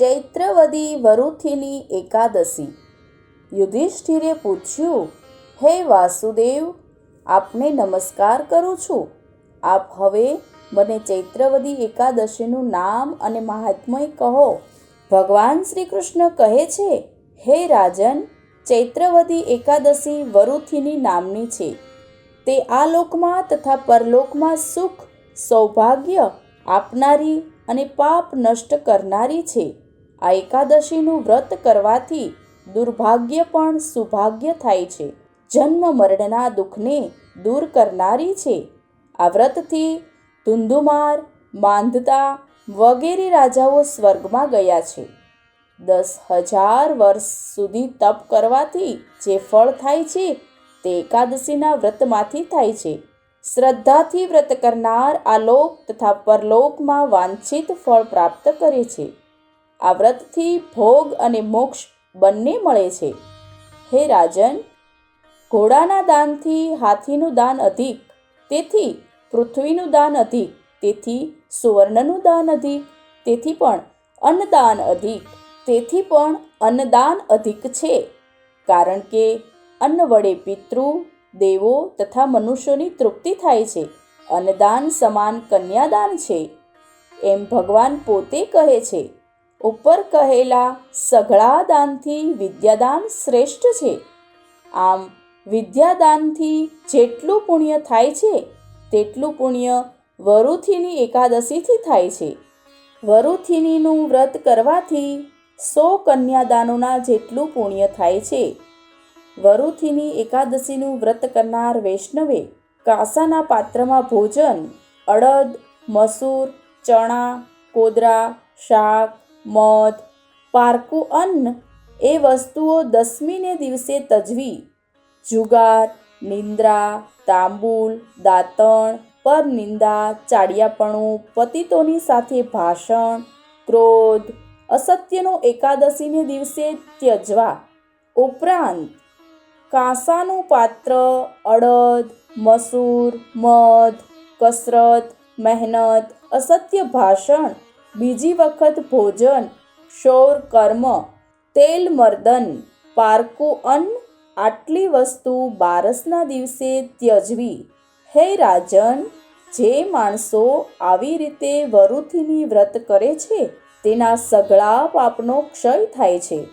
ચૈત્રવદી વરુથિની એકાદશી. યુધિષ્ઠિરે પૂછ્યું, હે વાસુદેવ, આપને નમસ્કાર કરું છું. આપ હવે મને ચૈત્રવદી એકાદશીનું નામ અને મહાત્મય કહો. ભગવાન શ્રી કૃષ્ણ કહે છે, હે રાજન, ચૈત્રવદી એકાદશી વરુથિની નામની છે. તે આ લોકમાં તથા પરલોકમાં સુખ, સૌભાગ્ય આપનારી અને પાપ નષ્ટ કરનારી છે. આ એકાદશીનું વ્રત કરવાથી દુર્ભાગ્ય પણ સુભાગ્ય થાય છે. જન્મ મરણના દુઃખને દૂર કરનારી છે. આ વ્રતથી ધુંધુમાર, માંધતા વગેરે રાજાઓ સ્વર્ગમાં ગયા છે. દસ હજાર વર્ષ સુધી તપ કરવાથી જે ફળ થાય છે તે એકાદશીના વ્રતમાંથી થાય છે. શ્રદ્ધાથી વ્રત કરનાર આ લોક તથા પરલોકમાં વાંછિત ફળ પ્રાપ્ત કરે છે. આ વ્રતથી ભોગ અને મોક્ષ બંને મળે છે. હે રાજન, ઘોડાના દાનથી હાથીનું દાન અધિક, તેથી પૃથ્વીનું દાન અધિક, તેથી સુવર્ણનું દાન અધિક, તેથી પણ અન્નદાન અધિક, તેથી પણ અન્નદાન અધિક છે. કારણ કે અન્ન વડે પિતૃ, દેવો તથા મનુષ્યોની તૃપ્તિ થાય છે. અન્નદાન સમાન કન્યાદાન છે. એમ ભગવાન પોતે કહે છે ઉપર કહેલા સઘળા દાનથી વિદ્યાદાન શ્રેષ્ઠ છે. આમ વિદ્યાદાનથી જેટલું પુણ્ય થાય છે, તેટલું પુણ્ય વરુથીની એકાદશીથી થાય છે. વરુથીનીનું વ્રત કરવાથી સો કન્યાદાનોના જેટલું પુણ્ય થાય છે. વરુથીની એકાદશીનું વ્રત કરનાર વૈષ્ણવે કાંસાના પાત્રમાં ભોજન, અડદ, મસૂર, ચણા, કોદરા, શાક મધ, પારકું અન્ન એ વસ્તુઓ દસમીને દિવસે તજવી. જુગાર, નિંદ્રા, તાંબુલ, દાંતણ પર નિંદા ચાડિયાપણું, પતિતોની સાથે ભાષણ, ક્રોધ, અસત્યનો એકાદશીને દિવસે ત્યજવા. ઉપરાંત, કાંસાનું પાત્ર, અડદ, મસૂર, મધ, કસરત, મહેનત, અસત્ય ભાષણ બીજી વખત ભોજન, શૌર, કર્મ, તેલ, મર્દન, પારકું, અન્ન, આટલી વસ્તુ બારસના દિવસે ત્યજવી. હે રાજન, જે માણસો આવી રીતે વરુથીની વ્રત કરે છે, તેના સઘળા પાપનો ક્ષય થાય છે.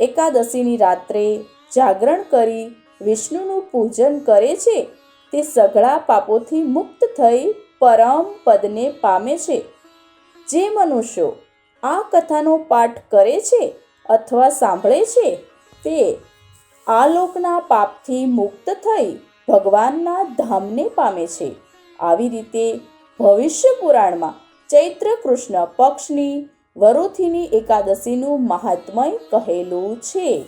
એકાદશીની રાત્રે જાગરણ કરી વિષ્ણુનું પૂજન કરે છે, તે સઘળા પાપોથી મુક્ત થઈ પરમ પદને પામે છે. જે મનુષ્યો આ કથાનો પાઠ કરે છે અથવા સાંભળે છે, તે આ લોકના પાપથી મુક્ત થઈ ભગવાનના ધામને પામે છે. આવી રીતે ભવિષ્ય પુરાણમાં ચૈત્ર કૃષ્ણ પક્ષની વરુથીની એકાદશીનું મહાત્મય કહેલું છે.